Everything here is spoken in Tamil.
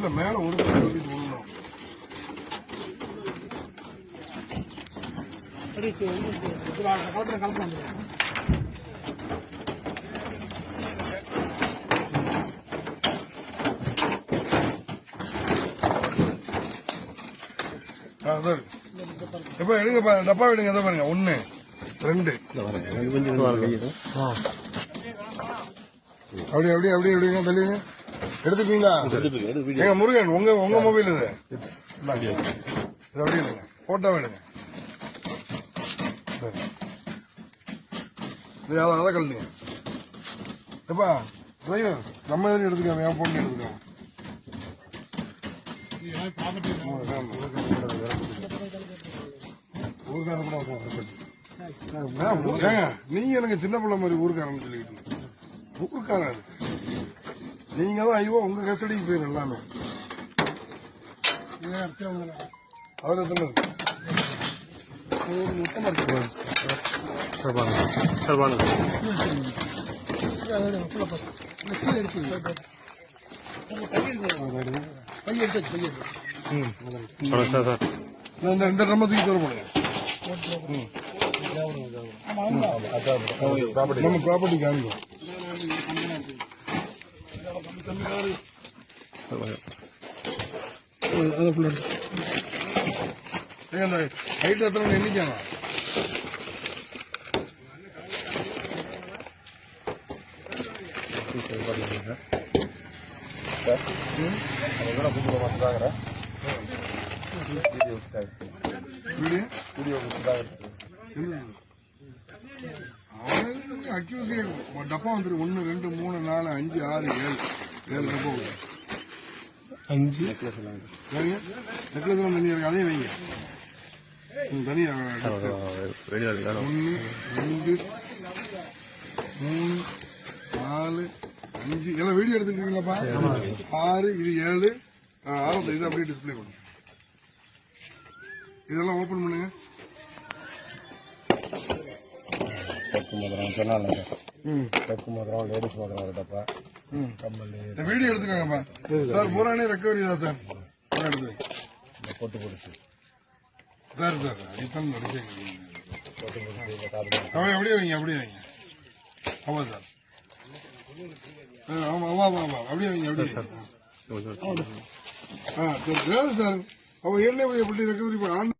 இல்ல மேல ஒரு சொல்லிட்டு விடணும் ஆ, அதான் இருக்கு. எப்ப எடுங்கப்பா டப்பா எடுங்க எதை பாருங்க. ஒண்ணு ரெண்டு. அப்படி அப்படி அப்படி அப்படிங்க தள்ளிங்க எடுத்துப்பீங்களா? எங்க முருகன் உங்க உங்க மொபைல் இது. இந்தாங்க. இது அப்படியே எடுங்க. போட்டோ எடுங்க. அதை அதை கழுதுங்க எப்பா டிரைவர் நம்ம எதிரி எடுத்துக்காம என் போன் எடுத்துக்காம. ஊருக்காரன் கூட நீங்க எனக்கு சின்ன பிள்ளை மாதிரி ஊருக்காரன் சொல்லிக்கிட்டு ஊருக்காரன் நீங்க தான் ஐயோ உங்க கஸ்டடிக்கு போயிடும் எல்லாமே அதுல எத்தனை இருக்கு? இருக்கு. சார் பாருங்க சார் பாருங்க சார் சார் இந்த- போடுங்க நம்ம ப்ராப்பர்ட்டி காமிக்கும் ஏங்க, இந்த ஹைட் எத்தனை எண்ணிக்காங்க வீடியோ அக்யூஸ் டப்பா வந்துரு. ஒன்னு ரெண்டு மூணு நாலு அஞ்சு ஆறு ஏழு. ஏழு டப்பா வரும் அஞ்சு? சரிங்க நெக்லஸ் தனியா இருக்கு. அதையும் வைங்க. ம், தனியா ரெடியாக இருக்கு. ஒன்னு ரெண்டு மூணு நாலு அஞ்சு. எல்லாம் வீடியோ எடுத்துருக்கீங்களாப்பா ஆறு இது ஏழு. ஆ, ஆறாவது இது அப்படியே டிஸ்பிளே பண்ணுங்க. இதெல்லாம் ஓபன் பண்ணுங்க. மோதிரம் சொன்னாங்க ம். கப்பு மோதிரம் லேடிஸ் மோதிரம் ஒரு டப்பா. ம். கம்மல் இந்த வீடியோ எடுத்துக்கோங்கப்பா. சார் பூரானே ரெக்கவரி தான் சார். இந்த பொட்டு பொடிச்சு. சார் சார் அதுதான் பொட்டு பொடிச்சு இந்த காது அப்படியே அப்படியே வைங்க அப்படியே வைங்க. ஆமா சார். ஆ, ஆமா ஆமா ஆமா ஆமா. அப்படியே வைங்க அப்படியே வைங்க. ஆ சரி. சார் அவ ஏற்கனவே எப்படி ரெக்கவரி ஆன்